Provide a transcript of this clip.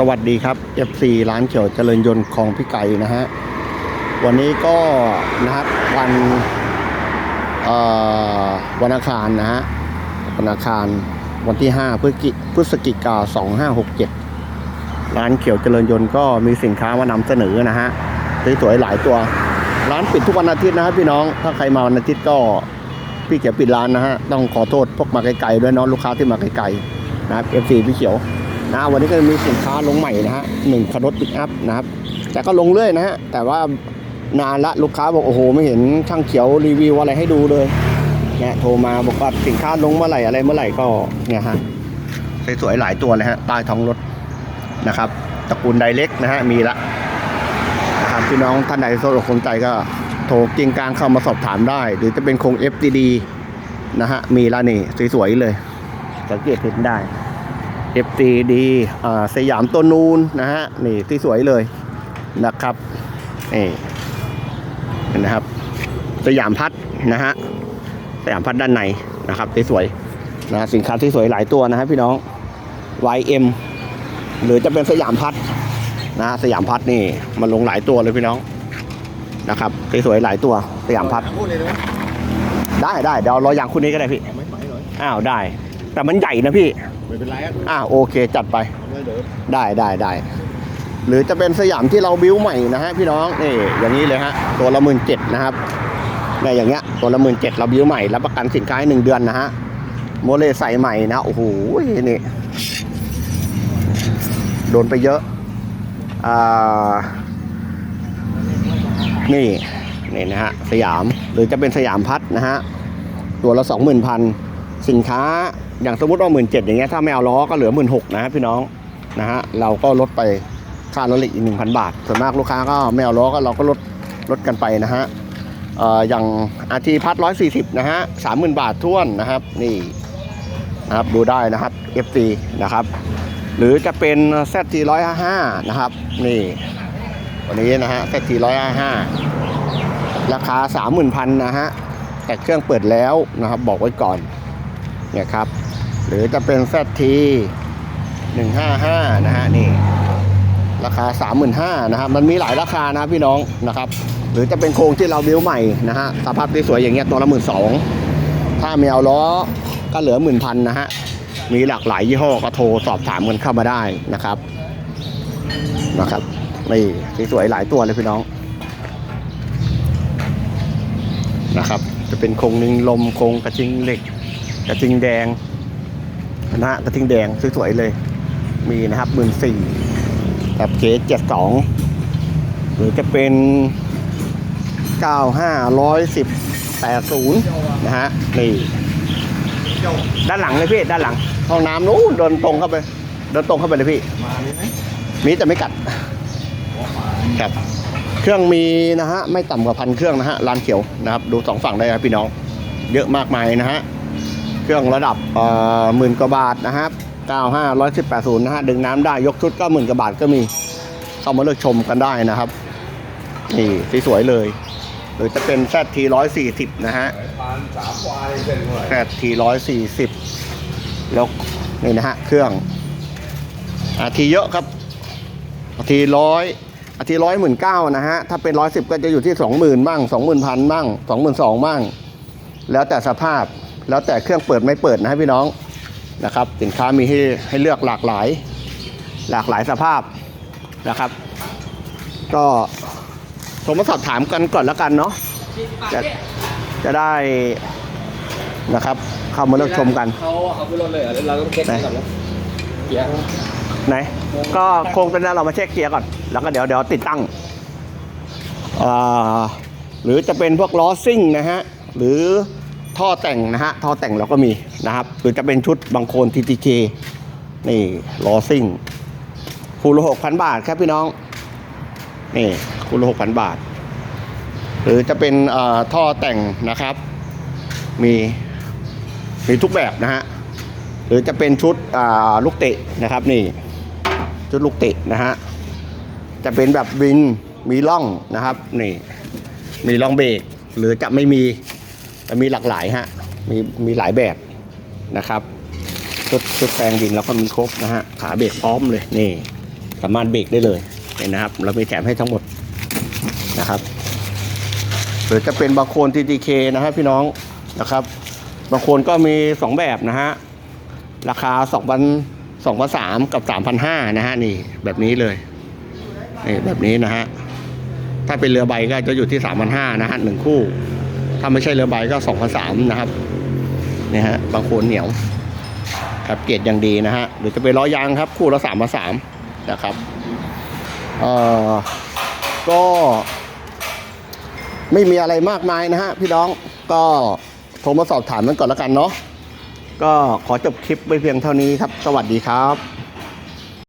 สวัสดีครับ FC ร้านเขียวเจริญยนต์ของพี่ไก่นะฮะ วันนี้ก็นะครับวันวันอังคารนะฮะวันอังคารวันที่5พฤศจิพฤศจิกา2567 ร้านเขียวเจริญยนต์ก็มีสินค้ามานำเสนอนะฮะสวยๆหลายตัว ร้านปิดทุกวันอาทิตย์นะครับพี่น้อง ถ้าใครมาวันอาทิตย์ก็พี่เขียวปิดร้านนะฮะ ต้องขอโทษพวกมาไกลๆด้วยเนาะลูกค้าที่มาไกลๆนะครับ FC พี่เขียว นะวันนี้ก็มีสินค้าลงใหม่นะฮะหนึ่งคันรถปิกอัพนะครับ แต่ก็ลงเรื่อยนะฮะแต่ว่านานละลูกค้าบอกโอ้โหไม่เห็นช่างเขียวรีวิวอะไรให้ดูเลยเนี่ยโทรมาบอกว่าสินค้าลงเมื่อไหร่อะไรเมื่อไหร่ก็เนี่ยฮะสวยๆหลายตัวเลยฮะใต้ท้องรถนะครับตระกูลไดเล็กนะฮะมีละนะครับพี่น้องท่านใดสนใจก็โทรกิ่งกลางเข้ามาสอบถามได้ หรือจะเป็นโครง FDD นะฮะมีละนี่สวยๆเลยสังเกตเห็นได้ FTD อ่าสยามตัวนูนนะฮะนี่ที่สวยเลยนะครับนี่นะครับ สยามพัดนะฮะสยามพัดด้านในนะครับที่สวยนะสินค้าที่สวยหลายตัวนะฮะพี่น้อง YM หรือจะเป็นสยามพัดนะสยามพัดนี่มันลงหลายตัวเลยพี่น้องนะครับที่สวยหลายตัวสยามพัด ได้ได้เดี๋ยวรออย่างคุณนี้ก็ได้พี่อ้าวได้ แต่มันใหญ่นะพี่ไม่เป็นไรอะอ้าวโอเคจัดไป ไม่เดี๋ยวได้ได้ได้ หรือจะเป็นสยามที่เราบิ้วใหม่นะฮะพี่น้องนี่อย่างนี้เลยฮะตัวละหมื่นเจ็ดนะครับเนี่ยอย่างเงี้ยตัวละหมื่นเจ็ดเราบิ้วใหม่รับประกันสินค้าให้หนึ่งเดือนนะฮะโมเลใส่ใหม่นะโอ้โหนี่โดนไปเยอะอ่านี่นี่นะฮะสยามหรือจะเป็นสยามพัดนะฮะตัวละสองหมื่นพันสินค้า อย่างสมมติว่าหมื่นเจ็ดอย่างเงี้ยถ้าไม่เอาล้อก็เหลือหมื่นหกนะพี่น้องนะฮะเราก็ลดไปค่ารถเหล็กอีกหนึ่งพันบาท ส่วนมากลูกค้าก็ไม่เอาล้อก็เราก็ลดลดกันไปนะฮะอย่างอาทีพัดร้อยสี่สิบนะฮะสามหมื่นบาทท้วนนะครับนี่นะครับดูได้นะครับ FT นะครับ หรือจะเป็น ZT ร้อยห้านะครับ นี่วันนี้นะฮะ ZT ร้อยห้าราคาสามหมื่นพันนะฮะ แต่เครื่องเปิดแล้วนะครับ บอกไว้ก่อนเนี่ยครับ หรือจะเป็น ZT 155นะฮะนี่ ราคา35,000นะครับ มันมีหลายราคานะพี่น้องนะครับ หรือจะเป็นโครงที่เราบิวใหม่นะฮะสภาพที่สวยอย่างเงี้ยตัวละหมื่นสองถ้าไม่เอาล้อก็เหลือหมื่นพันนะฮะมีหลากหลายยี่ห้อก็โทรสอบถามกันเข้ามาได้นะครับนะครับนี่สวยหลายตัวเลยพี่น้องนะครับ จะเป็นโครงหนึ่งลมโครงกระจิงเหล็ก กระทิงแดง นะฮะกระทิงแดงสวยๆเลย มีนะครับหมื่นสี่แบบเคเจ็ดสองหรือจะเป็นเก้าห้าร้อยสิบแปดศูนย์นะฮะนี่ด้านหลังเลยพี่ด้านหลังห้องน้ำนู้นเดินตรงเข้าไปเดินตรงเข้าไปเลยพี่มีแต่ไม่กัดครับเครื่องมีนะฮะไม่ต่ำกว่าพันเครื่องนะฮะร้านเขียวนะครับ ดูสองฝั่งได้ครับพี่น้อง เยอะมากมายนะฮะ เครื่องระดับหมื่นกว่าบาทนะครับ 95180นะฮะดึงน้ำได้ยกชุดก็หมื่นกว่าบาทก็มี เข้ามาเลือกชมกันได้นะครับ นี่สวยเลย หรือจะเป็น ZT 140 นะฮะปานสามวายเป็นเท่าไหร่ ZT 140 แล้วนี่นะฮะเครื่องอาทีเยอะครับอาทีร้อยอาทีร้อยหมื่นเก้านะฮะ ถ้าเป็นร้อยสิบก็จะอยู่ที่สองหมื่นบ้างสองหมื่นพันบ้างสองหมื่นสองบ้าง แล้วแต่สภาพ แล้วแต่เครื่องเปิดไม่เปิดนะฮะพี่น้องนะครับ สินค้ามีให้ให้เลือกหลากหลาย หลากหลายสภาพนะครับ ก็โทรมาสอบถามกันก่อนแล้วกันเนาะจะจะได้นะครับเข้ามาเลือกชมกันเขาเอาขึ้นรถเลยเหรอแล้วเราต้องเช็คก่อนนะเกียร์ไหนก็โครงตัวนี้เรามาเช็คเกียร์ก่อน แล้วก็เดี๋ยวเดี๋ยวติดตั้งอ่าหรือจะเป็นพวกล้อซิ่งนะฮะหรือ ท่อแต่งนะฮะท่อแต่งเราก็มีนะครับหรือจะเป็นชุดบางโคน TTK นี่ล้อซิ่งคูณละหกพันบาทครับพี่น้องนี่คูณละหกพันบาท หรือจะเป็นเอ่อท่อแต่งนะครับ มีมีทุกแบบนะฮะหรือจะเป็นชุดอ่าลูกเตะนะครับนี่ชุดลูกเตะนะฮะจะเป็นแบบวินมีล่องนะครับนี่มีล่องเบรกหรือจะไม่มี มีหลากหลายฮะมีมีหลายแบบนะครับชุดชุดแปลงดินแล้วก็มีครบนะฮะขาเบรกพร้อมเลยนี่ สามารถเบรกได้เลยเห็นนะครับ เรามีแถมให้ทั้งหมดนะครับหรือจะเป็นบาโคน TTK นะครับพี่น้องนะครับบาโคนก็มี 2 แบบนะฮะราคา2 0 0 2 0 0กับ 3,500นะฮะนี่แบบนี้เลยนี่แบบนี้นะฮะถ้าเป็นเรือใบก็จะอยู่ที่ 3,500นะฮะหนึ่งคู่ ถ้าไม่ใช่เรือใบก็2,300นะครับนี่ฮะบางโคนเหนียวครับเกรดอย่างดีนะฮะหรือจะเป็นล้อยางครับ คู่ละสามมาสามนะครับเอ่อก็ไม่มีอะไรมากมายนะฮะพี่น้องก็โทรมาสอบถามกันก่อนแล้วกันเนาะก็ขอจบคลิปไว้เพียงเท่านี้ครับ สวัสดีครับ